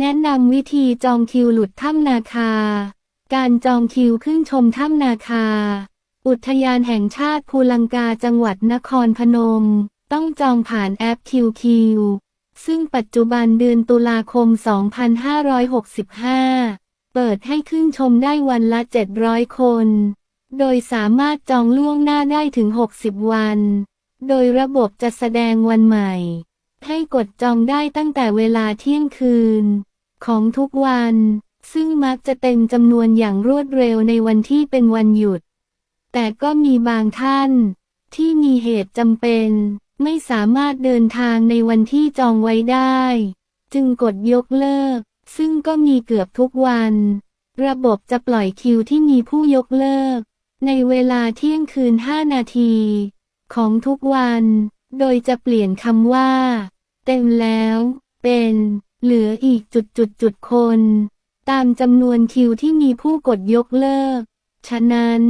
แนะนำวิธีจองคิวหลุดถ้ำนาคา การจองคิวขึ้นชมถ้ำนาคา อุทยานแห่งชาติภูลังกาจังหวัดนครพนม ต้องจองผ่านแอปคิวคิวซึ่งปัจจุบันเดือนตุลาคม 2565 เปิดให้ขึ้นชมได้วันละ 700 คน โดยสามารถจองล่วงหน้าได้ถึง 60 วัน โดยระบบจะแสดงวันใหม่ ให้กดจองได้ตั้งแต่เวลาเที่ยงคืน ของทุกวัน ซึ่งมักจะเต็มจำนวนอย่างรวดเร็วในวันที่เป็นวันหยุด แต่ก็มีบางท่าน ที่มีเหตุจำเป็น ไม่สามารถเดินทางในวันที่จองไว้ได้ จึงกดยกเลิก ซึ่งก็มีเกือบทุกวัน ระบบจะปล่อยคิวที่มีผู้ยกเลิก ในเวลาเที่ยงคืน 5 นาที ของทุกวัน โดยจะเปลี่ยนคำว่า เต็มแล้ว เป็น เหลืออีกจุดจุดจุดคน ตามจำนวนคิวที่มีผู้กดยกเลิก ฉะนั้น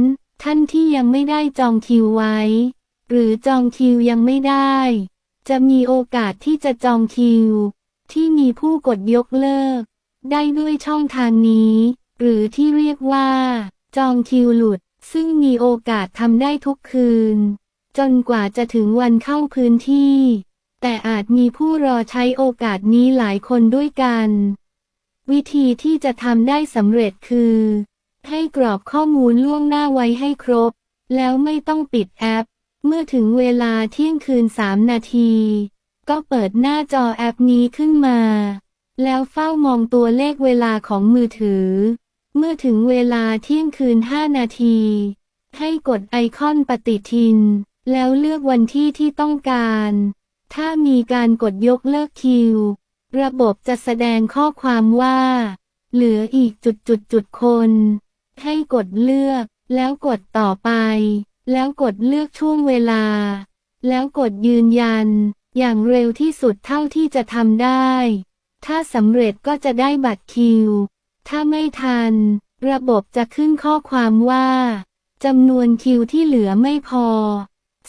ท่านที่ยังไม่ได้จองคิวไว้ หรือจองคิวยังไม่ได้ จะมีโอกาสที่จะจองคิว ที่มีผู้กดยกเลิก ได้ด้วยช่องทางนี้ หรือที่เรียกว่า จองคิวหลุด ซึ่งมีโอกาสทำได้ทุกคืน จนกว่าจะถึงวันเข้าพื้นที่ แต่อาจมีผู้รอใช้โอกาสนี้หลายคนด้วยกัน วิธีที่จะทำได้สำเร็จคือ ให้กรอกข้อมูลล่วงหน้าไว้ให้ครบ แล้วไม่ต้องปิดแอป เมื่อถึงเวลาเที่ยงคืน 3 นาที ก็เปิดหน้าจอแอปนี้ขึ้นมา แล้วเฝ้ามองตัวเลขเวลาของมือถือ เมื่อถึงเวลาเที่ยงคืน 5 นาที ให้กดไอคอนปฏิทิน แล้วเลือกวันที่ที่ต้องการ ถ้ามีการกดยกเลิกคิว ระบบจะแสดงข้อความว่า เหลืออีกจุดจุดจุดคน ให้กดเลือก แล้วกดต่อไป แล้วกดเลือกช่วงเวลา แล้วกดยืนยัน อย่างเร็วที่สุดเท่าที่จะทำได้ ถ้าสำเร็จก็จะได้บัตรคิว ถ้าไม่ทัน ระบบจะขึ้นข้อความว่าจำนวนคิวที่เหลือไม่พอ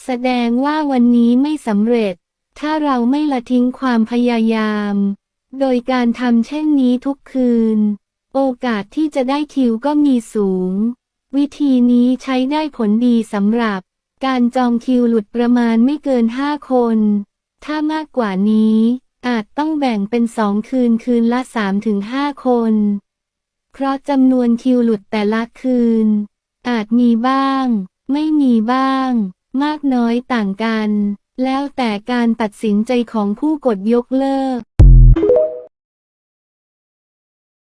แสดงว่าวันนี้ไม่สำเร็จ ถ้าเราไม่ละทิ้งความพยายาม โดยการทำเช่นนี้ทุกคืน โอกาสที่จะได้คิวก็มีสูง วิธีนี้ใช้ได้ผลดีสำหรับ การจองคิวหลุดประมาณไม่เกิน5คน ถ้ามากกว่านี้ อาจต้องแบ่งเป็นสองคืนคืนละ3-5คน เพราะจำนวนคิวหลุดแต่ละคืน อาจมีบ้าง ไม่มีบ้าง มากน้อยต่างกัน แล้วแต่การตัดสินใจของผู้กดยกเลิก